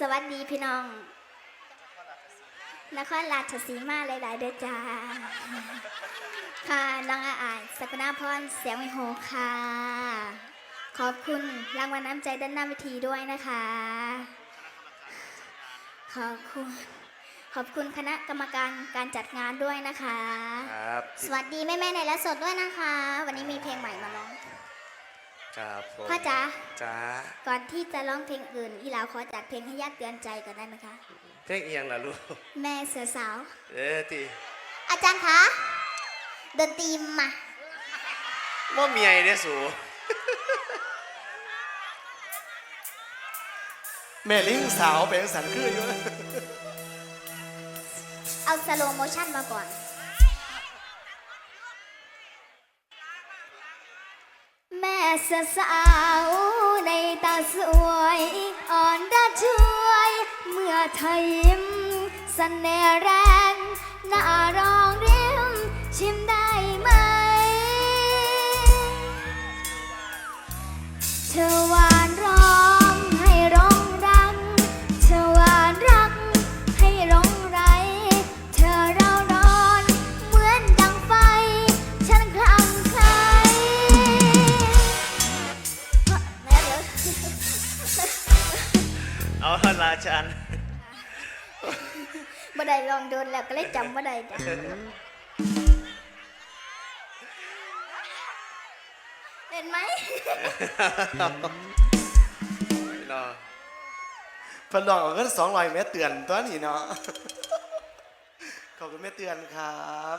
สวัสดีพี่น้อง นครราชสีมาหลาย ๆ เด้อจ้า ค่ะน้องอาอายสกนาพรเสียงวิโหค่ะ ขอบคุณรางวัลน้ำใจด้านหน้าเวทีด้วยนะคะ ขอบคุณ ขอบคุณคณะกรรมการการจัดงานด้วยนะคะ ครับ สวัสดีแม่ ๆ ในและสดด้วยนะคะ วันนี้มีเพลงใหม่มาร้อง ครับผมพ่อจ๋าจ้าก่อนที่จะร้องเพลงอื่นอีหลาวขอจัดเพลงให้ญาติเตือนใจก่อนได้ไหมคะ เพลงเอียงล่ะลูก แม่เสือสาว เออตีอาจารย์คะดนตรีมาว่าเมียเนี่ยสูแม่ลิงสาวเป็นสันคืออยู่เอาสโลโมชั่นมาก่อน สือสาวในตาสวยอ่อนด้าช่วย เมื่อเธอยิ้มสเสน่ห์แรงน่ารองริมชิมได้ไหมเธอหวา เอาราชันบ่ได้ลองโดนแล้วก็เลยจำบ่ได้จ้ะเห็นไหมรอเพันดอกก็สองร้อยแม่เตือนตัวนี้เนาะขอบคุณแม่เตือนครับ